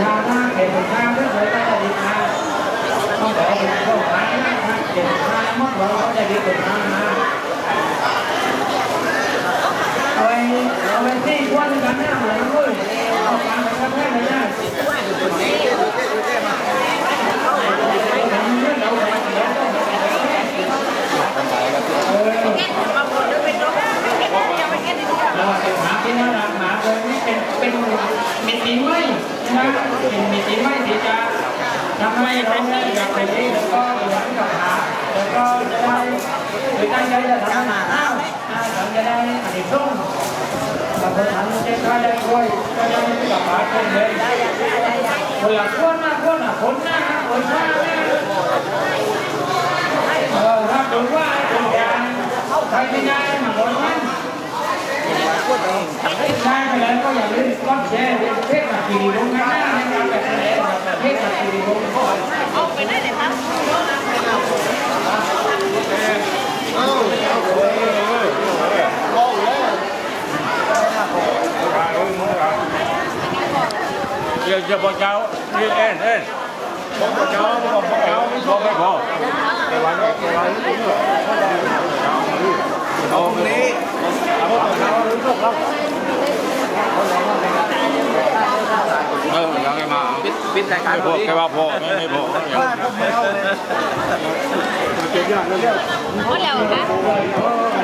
ชาหน้าเก็บชาเพื่อเลยก็จะดีนะต้องบอกเป็นพวกขายนะเก็บชาแล้วมดเราก็จะดีกว่าชานะเอาไว้เอาไว้ที่กวนกันหน้าเหมือนกันเอากาไปทำแค่ไหนได้เราจะหาที่น่ารักหาเลยนี่เป็นเป็นมิติไม่ นะเป็นมิติไม่ที่จะทำให้เราได้อยากไปที่แล้วก็หวังกับหาแล้วก็จะได้หรือตั้งใจจะทำมาอ้าวเราจะได้อธิส่งเราจะทำจะได้ได้ด้วยก็ได้กับหาคนเลยคนละคนนะคนละคนนะคนละเออถ้าดูว่าคนยาใครไม่ได้มาคนนั้นได้ไปแล้วก็อย่าลืมก้อนแช่ ร์ประเภทแบบกีรีวงข้างหน้านะครับแมาปิดปิดรายการไม่พอแค่ว่าพอไม่ไม่พอเพราะเดี๋ยวนะ